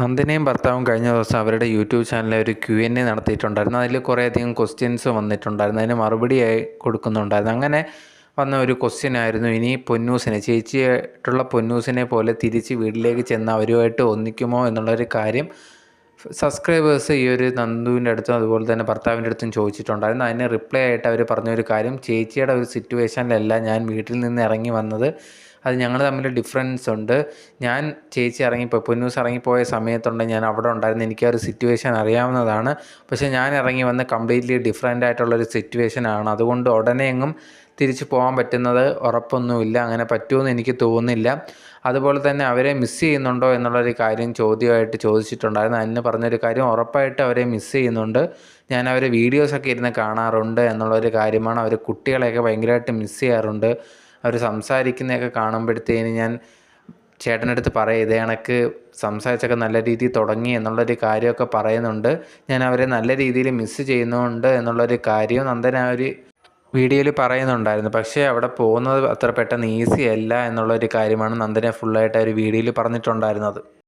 നന്ദിനിയും ഭർത്താവും കഴിഞ്ഞ ദിവസം അവരുടെ യൂട്യൂബ് ചാനലിൽ ഒരു ക്യു എൻ എ നടത്തിയിട്ടുണ്ടായിരുന്നു. അതിൽ കുറേയധികം ക്വസ്റ്റ്യൻസ് വന്നിട്ടുണ്ടായിരുന്നു. അതിന് മറുപടിയായി കൊടുക്കുന്നുണ്ടായിരുന്നു. അങ്ങനെ വന്ന ഒരു ക്വസ്റ്റ്യൻ ആയിരുന്നു. ഇനി പൊന്നൂസിനെ ചേച്ചിയായിട്ടുള്ള പൊന്നൂസിനെ പോലെ തിരിച്ച് വീട്ടിലേക്ക് ചെന്ന് അവരുമായിട്ട് ഒന്നിക്കുമോ? എന്നുള്ളൊരു കാര്യം സബ്സ്ക്രൈബേഴ്സ് ഈ ഒരു നന്ദുവിന്റെ അടുത്തും അതുപോലെ തന്നെ ഭർത്താവിന്റെ അടുത്തും ചോദിച്ചിട്ടുണ്ടായിരുന്നു. അതിന് റിപ്ലൈ ആയിട്ട് അവർ പറഞ്ഞൊരു കാര്യം ചേച്ചിയുടെ ഒരു സിറ്റുവേഷനിലല്ല ഞാൻ വീട്ടിൽ നിന്ന് ഇറങ്ങി വന്നത് അത് ഞങ്ങൾ തമ്മിൽ ഡിഫറൻസ് ഉണ്ട്. ഞാൻ ചേച്ചി ഇറങ്ങിപ്പോയി പൊന്നൂസ് ഇറങ്ങിപ്പോയ സമയത്തുണ്ട് ഞാൻ അവിടെ ഉണ്ടായിരുന്നു. എനിക്ക് ആ ഒരു സിറ്റുവേഷൻ അറിയാവുന്നതാണ്. പക്ഷേ ഞാൻ ഇറങ്ങി വന്ന് കംപ്ലീറ്റ്ലി ഡിഫറെന്റ് ആയിട്ടുള്ളൊരു സിറ്റുവേഷനാണ് അതുകൊണ്ട് ഉടനെ എങ്ങും തിരിച്ചു പോകാൻ പറ്റുന്നത് ഉറപ്പൊന്നുമില്ല. അങ്ങനെ പറ്റുമെന്ന് എനിക്ക് തോന്നുന്നില്ല. അതുപോലെ തന്നെ അവരെ മിസ്സ് ചെയ്യുന്നുണ്ടോ എന്നുള്ളൊരു കാര്യം ചോദ്യമായിട്ട് ചോദിച്ചിട്ടുണ്ടായിരുന്നു. അതിന് പറഞ്ഞൊരു കാര്യം ഉറപ്പായിട്ട് അവരെ മിസ്സ് ചെയ്യുന്നുണ്ട്. ഞാൻ അവരെ വീഡിയോസൊക്കെ ഇരുന്ന് കാണാറുണ്ട് എന്നുള്ളൊരു കാര്യമാണ്. അവർ കുട്ടികളെയൊക്കെ ഭയങ്കരമായിട്ട് മിസ് ചെയ്യാറുണ്ട്. അവർ സംസാരിക്കുന്നതൊക്കെ കാണുമ്പോഴത്തേന് ഞാൻ ചേട്ടനടുത്ത് പറയും ഇതേ കണക്ക് സംസാരിച്ചൊക്കെ നല്ല രീതിയിൽ തുടങ്ങി എന്നുള്ളൊരു കാര്യമൊക്കെ പറയുന്നുണ്ട്. ഞാൻ അവരെ നല്ല രീതിയിൽ മിസ്സ് ചെയ്യുന്നുണ്ട് എന്നുള്ളൊരു കാര്യം ആ ഒരു വീഡിയോയിൽ പറയുന്നുണ്ടായിരുന്നു. പക്ഷേ അവിടെ പോകുന്നത് അത്ര പെട്ടെന്ന് ഈസി അല്ല എന്നുള്ളൊരു കാര്യമാണ് നന്ദനെ ഫുള്ളായിട്ട് ആ ഒരു വീഡിയോയിൽ പറഞ്ഞിട്ടുണ്ടായിരുന്നത്.